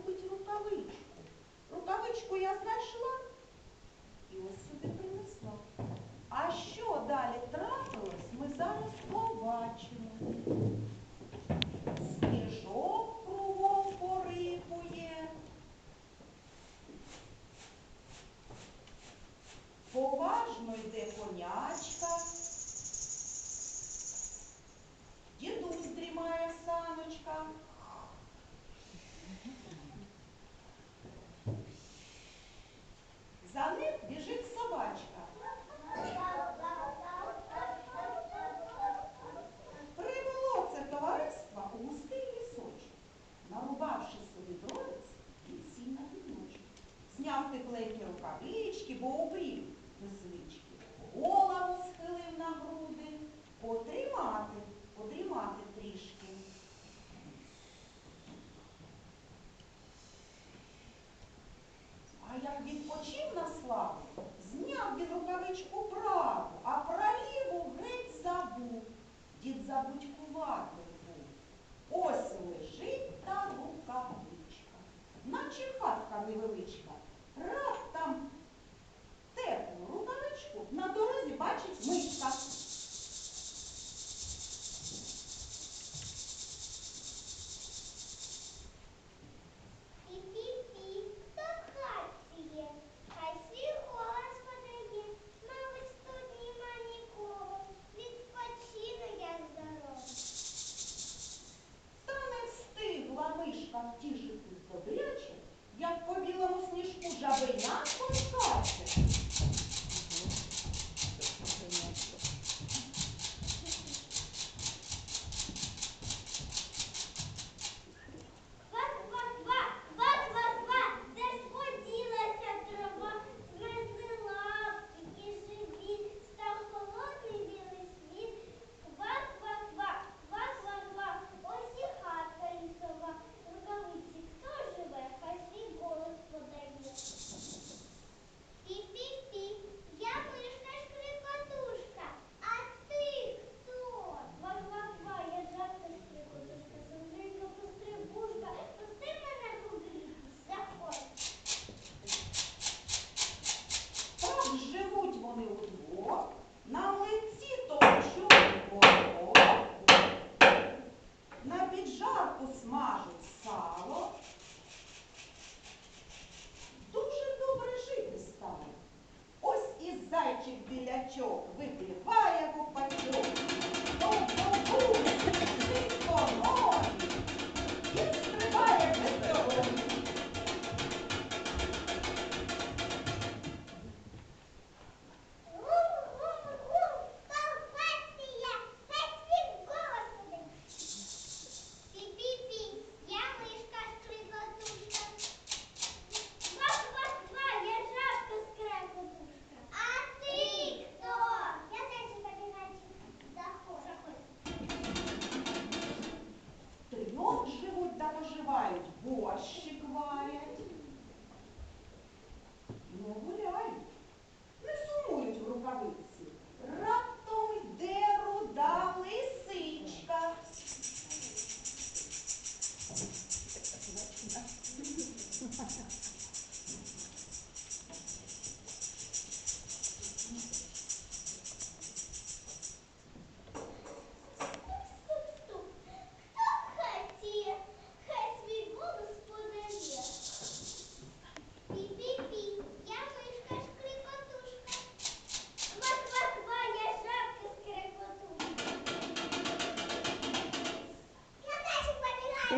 купить рукавичку. Рукавичку я знайшла і ось сюди принесла. А що далі трапилось, ми зараз побачимо. став тепленькі рукавички, бо обрів звички. Голову схилив на груди, Подрімати, подрімати.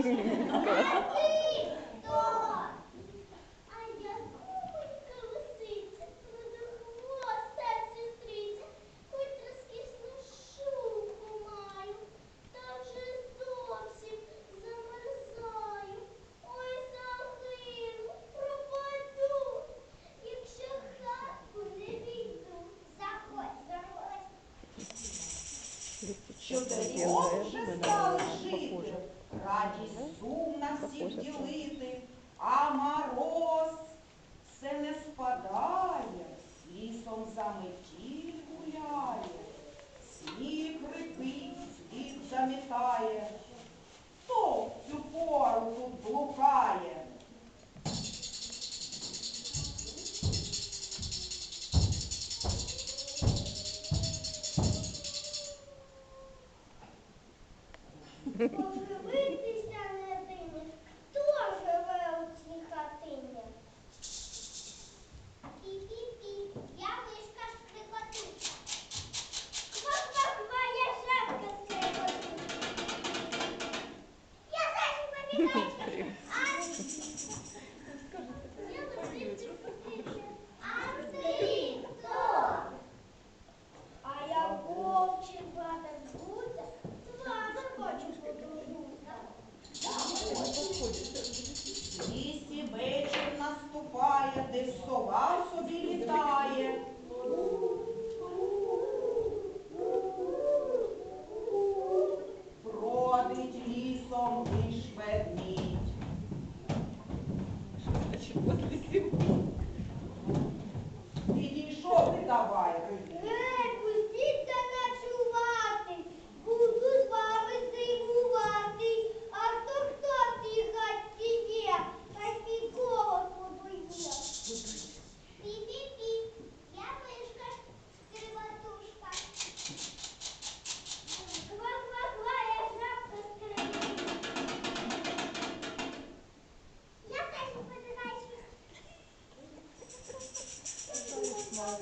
Good. Що дарімо стали жити, радість сум на всіх ділити, а мороз все не спадає, лісом за метіль гуляє, сніг рипить, світ замітає. Я